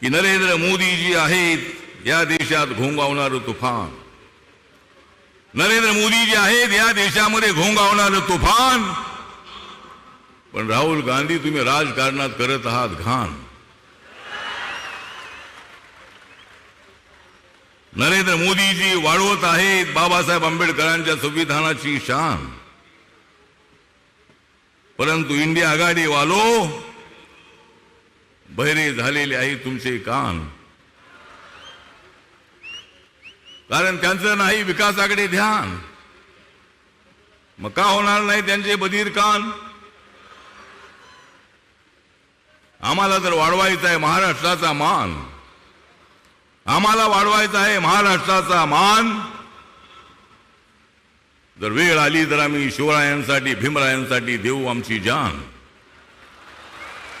की नरेंद्र मोदीजी आहेत या देशात घोंगावणार तुफान. नरेंद्र मोदीजी आहेत या देशामध्ये घोंगावणार तुफान. पण राहुल गांधी तुम्ही राजकारणात करत आहात घाण. नरेंद्र मोदीजी वाढवत आहेत बाबासाहेब आंबेडकरांच्या संविधानाची शान. परंतु इंडिया आघाडी वालो बहिरे झालेले आहे तुमचे कान. कारण त्यांचं नाही विकासाकडे ध्यान. मग का होणार नाही त्यांचे बधीर कान? आम्हाला जर वाढवायचा आहे महाराष्ट्राचा मान आम्हाला वाढवायचा आहे महाराष्ट्राचा मान जर वेळ आली तर आम्ही शिवरायांसाठी भीमरायांसाठी देऊ आमची जान.